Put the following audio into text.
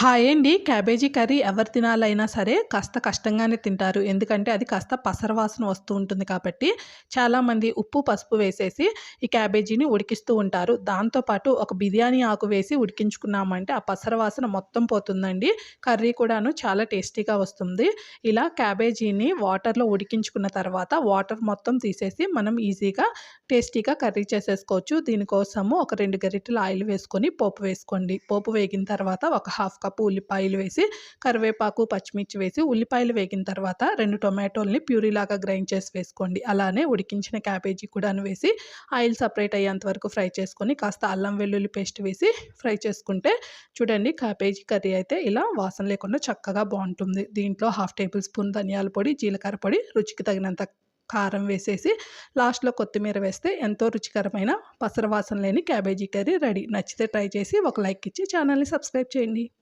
Hi అండి. Cabbage curry ఎవరు తినాలైనా సరే కాస్త కష్టంగానే తింటారు. ఎందుకంటే అది కాస్త పసరవాసన వస్తూ ఉంటుంది కాబట్టి చాలామంది ఉప్పు పసుపు వేసేసి ఈ క్యాబేజీని ఉడికిస్తూ ఉంటారు. దాంతోపాటు ఒక బిర్యానీ ఆకు వేసి ఉడికించుకున్నామంటే ఆ పసరవాసన మొత్తం పోతుందండి. కర్రీ కూడాను చాలా టేస్టీగా వస్తుంది. ఇలా క్యాబేజీని వాటర్లో ఉడికించుకున్న తర్వాత వాటర్ మొత్తం తీసేసి మనం ఈజీగా టేస్టీగా కర్రీ చేసేసుకోవచ్చు. దీనికోసము ఒక రెండు గరిటెలు ఆయిల్ వేసుకొని పోపు వేసుకోండి. పోపు వేగిన తర్వాత ఒక హాఫ్ కప్పు ఉల్లిపాయలు వేసి కరివేపాకు పచ్చిమిర్చి వేసి ఉల్లిపాయలు వేగిన తర్వాత రెండు టొమాటోల్ని ప్యూరీలాగా గ్రైండ్ చేసి వేసుకోండి. అలానే ఉడికించిన క్యాబేజీ కూడా వేసి ఆయిల్ సపరేట్ అయ్యేంత వరకు ఫ్రై చేసుకొని కాస్త అల్లం వెల్లుల్లి పేస్ట్ వేసి ఫ్రై చేసుకుంటే చూడండి క్యాబేజీ కర్రీ అయితే ఇలా వాసన లేకుండా చక్కగా బాగుంటుంది. దీంట్లో హాఫ్ టేబుల్ స్పూన్ ధనియాల పొడి జీలకర్ర పొడి రుచికి తగినంత కారం వేసేసి లాస్ట్లో కొత్తిమీర వేస్తే ఎంతో రుచికరమైన పసర వాసన లేని క్యాబేజీ కర్రీ రెడీ. నచ్చితే ట్రై చేసి ఒక లైక్ ఇచ్చి ఛానల్ని సబ్స్క్రైబ్ చేయండి.